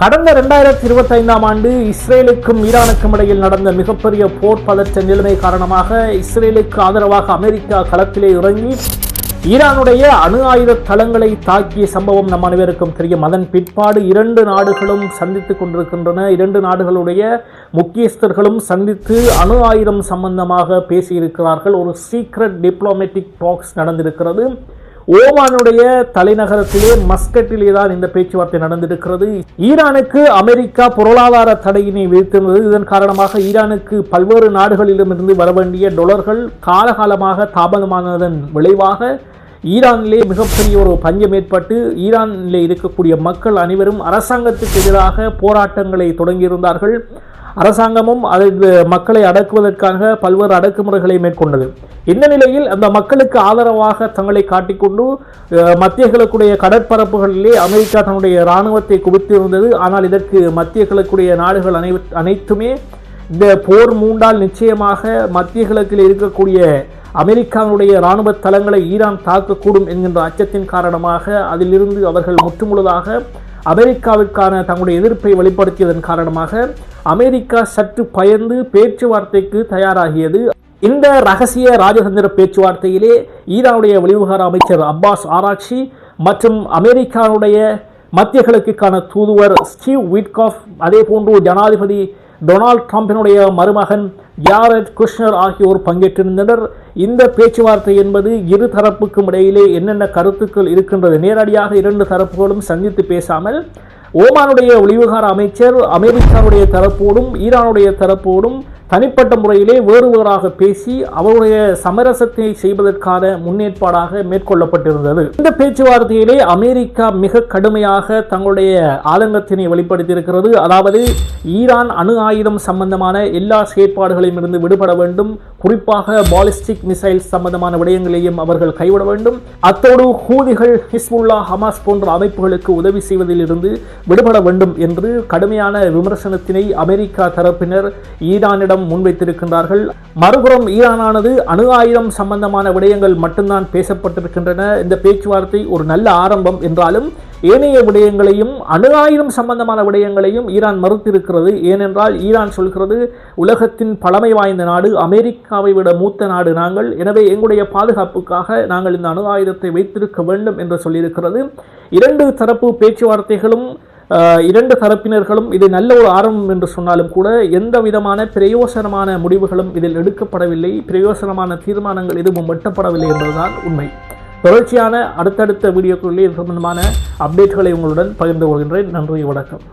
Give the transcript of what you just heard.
கடந்த இரண்டாயிரத்தி இருபத்தி ஐந்தாம் ஆண்டு இஸ்ரேலுக்கும் ஈரானுக்கும் இடையில் நடந்த மிகப்பெரிய போர் பதற்ற நிலைமை காரணமாக இஸ்ரேலுக்கு ஆதரவாக அமெரிக்கா களத்திலே இறங்கி ஈரானுடைய அணு ஆயுத தளங்களை தாக்கிய சம்பவம் நம் அனைவருக்கும் தெரியும். அதன் பிற்பாடு இரண்டு நாடுகளும் சந்தித்துக் கொண்டிருக்கின்றன. இரண்டு நாடுகளுடைய முக்கியஸ்தர்களும் சந்தித்து அணு ஆயுதம் சம்பந்தமாக பேசியிருக்கிறார்கள். ஒரு சீக்ரெட் டிப்ளோமேட்டிக் டாக்ஸ் நடந்திருக்கிறது. ஓமானுடைய தலைநகரத்திலே மஸ்கட்டிலே தான் இந்த பேச்சுவார்த்தை நடந்திருக்கிறது. ஈரானுக்கு அமெரிக்கா பொருளாதார தடையினை விதித்திருந்தது இதன் காரணமாக ஈரானுக்கு பல்வேறு நாடுகளிடமிருந்து வர வேண்டிய டொலர்கள் காலகாலமாக தாமதமானதன் விளைவாக ஈரானிலே மிகப்பெரிய ஒரு பஞ்சம் ஏற்பட்டு ஈரானிலே இருக்கக்கூடிய மக்கள் அனைவரும் அரசாங்கத்துக்கு எதிராக போராட்டங்களை தொடங்கியிருந்தார்கள். அரசாங்கமும் அதை மக்களை அடக்குவதற்காக பல்வேறு அடக்குமுறைகளை மேற்கொண்டது. இந்த நிலையில் அந்த மக்களுக்கு ஆதரவாக தங்களை காட்டிக்கொண்டு மத்திய கிழக்குடைய கடற்பரப்புகளிலே அமெரிக்கா தன்னுடைய இராணுவத்தை குவித்திருந்தது. ஆனால் இதற்கு மத்திய கிழக்குடைய நாடுகள் அனை அனைத்துமே இந்த போர் மூண்டால் நிச்சயமாக மத்திய கிழக்கில் இருக்கக்கூடிய அமெரிக்காவுடைய இராணுவ தளங்களை ஈரான் தாக்கக்கூடும் என்கின்ற அச்சத்தின் காரணமாக அதிலிருந்து அவர்கள் முற்றுமுழுதாக அமெரிக்காவிற்கான தங்களுடைய எதிர்ப்பை வெளிப்படுத்தியதன் காரணமாக அமெரிக்கா சற்று பயந்து பேச்சுவார்த்தைக்கு தயாராகியது. இந்த ரகசிய ராஜதந்திர பேச்சுவார்த்தையிலே ஈரானுடைய வெளிவிவகார அமைச்சர் அப்பாஸ் ஆராக்ஷி மற்றும் அமெரிக்காவுடைய மத்திய கிழக்குக்கான தூதுவர் ஸ்டீவ் விட்காஃப் அதே போன்று ஜனாதிபதி டொனால்ட் ட்ரம்பினுடைய மருமகன் ஜாரட் குஷ்னர் ஆகியோர் பங்கேற்றிருந்தனர். இந்த பேச்சுவார்த்தை என்பது இரு தரப்புக்கும் இடையிலே என்னென்ன கருத்துக்கள் இருக்கின்றது? நேரடியாக இரண்டு தரப்புகளும் சந்தித்து பேசாமல் ஓமானுடைய ஒளிவுகார அமைச்சர் அமெரிக்காவுடைய தரப்போடும் ஈரானுடைய தரப்போடும் தனிப்பட்ட முறையிலே வேறுவராக பேசி அவருடைய சமரசத்தை செய்வதற்கான முன்னேற்பாடாக மேற்கொள்ளப்பட்டிருந்தது. இந்த பேச்சுவார்த்தையிலே அமெரிக்கா மிக கடுமையாக தங்களுடைய ஆதங்கத்தினை வெளிப்படுத்தியிருக்கிறது. அதாவது ஈரான் அணு ஆயுதம் சம்பந்தமான எல்லா செயற்பாடுகளையும் இருந்து விடுபட வேண்டும். குறிப்பாக பாலிஸ்டிக் மிசைல்ஸ் சம்பந்தமான விடயங்களையும் அவர்கள் கைவிட வேண்டும். அத்தோடு ஹூதிகள் ஹிஸ்புல்லா ஹமாஸ் போன்ற அமைப்புகளுக்கு உதவி செய்வதிலிருந்து விடுபட வேண்டும் என்று கடுமையான விமர்சனத்தினை அமெரிக்கா தரப்பினர் ஈரானிடம் முன்வைத்திருக்கின்றார்கள். மறுபுறம் ஈரானானது அணு ஆயுதம் சம்பந்தமான விடயங்கள் மட்டும்தான் பேசப்பட்டிருக்கின்றன. இந்த பேச்சுவார்த்தை ஒரு நல்ல ஆரம்பம் என்றாலும் ஏனைய விடயங்களையும் அணு ஆயுதம் சம்பந்தமான விடயங்களையும் ஈரான் மறுத்திருக்கிறது. ஏனென்றால் ஈரான் சொல்கிறது உலகத்தின் பழமை வாய்ந்த நாடு அமெரிக்காவை விட மூத்த நாடு நாங்கள். எனவே எங்களுடைய பாதுகாப்புக்காக நாங்கள் இந்த அணு ஆயுதத்தை வைத்திருக்க வேண்டும் என்று சொல்லியிருக்கிறது. இரண்டு தரப்பு பேச்சுவார்த்தைகளும் இரண்டு தரப்பினர்களும் இது நல்ல ஒரு ஆரம்பம் என்று சொன்னாலும் கூட எந்த விதமான பிரயோசனமான முடிவுகளும் இதில் எடுக்கப்படவில்லை. பிரயோசனமான தீர்மானங்கள் எதுவும் எட்டப்படவில்லை என்பதுதான் உண்மை. தொடர்ச்சியான அடுத்தடுத்த வீடியோக்களில் இது சம்பந்தமான அப்டேட்களை உங்களுடன் பகிர்ந்து கொள்கின்றேன். நன்றி வணக்கம்.